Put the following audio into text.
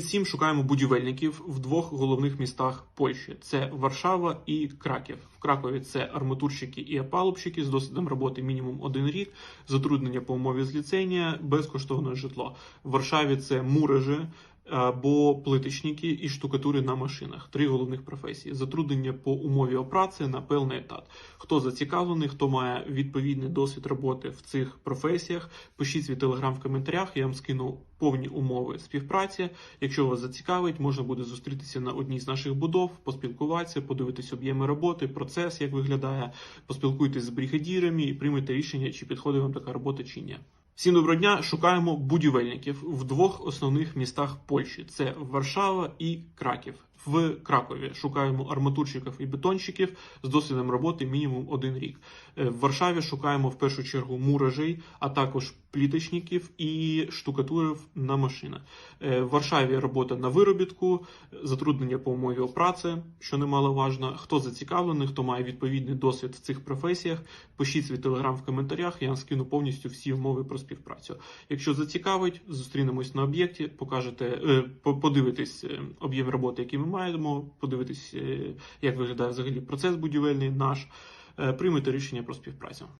Сім шукаємо будівельників в двох головних містах Польщі: це Варшава і Краків. В Кракові це арматурщики і опалубщики з досвідом роботи мінімум один рік, затруднення по умові зліценія, безкоштовне житло. В Варшаві це муражі або плиточники і штукатури на машинах. Три головних професії: затруднення по умові опраці на певний етат. Хто зацікавлений, хто має відповідний досвід роботи в цих професіях, пишіть свій телеграм в коментарях. Я вам скину повні умови співпраці. Якщо вас зацікавить, можна буде зустрітися на одній з наших будов, поспілкуватися, подивитись об'єми роботи, процес, як виглядає, поспілкуйтесь з бригадірами і приймете рішення, чи підходить вам така робота чи ні. Всім доброго дня! Шукаємо будівельників в двох основних містах Польщі: це Варшава і Краків. В Кракові шукаємо арматурщиків і бетонщиків з досвідом роботи мінімум один рік. Е, В Варшаві шукаємо в першу чергу муражей, а також пліточників і штукатурів на машинах. Е, В Варшаві робота на виробітку, затруднення по умові праці, що немаловажно. Хто зацікавлений, хто має відповідний досвід в цих професіях, пишіть свій телеграм в коментарях. Я скину повністю всі умови про співпрацю. Якщо зацікавить, зустрінемось на об'єкті, покажете, е, подивитесь об'єм роботи, який ми маємо, подивитись, е, як виглядає взагалі процес будівельний наш. Е, Приймете рішення про співпрацю.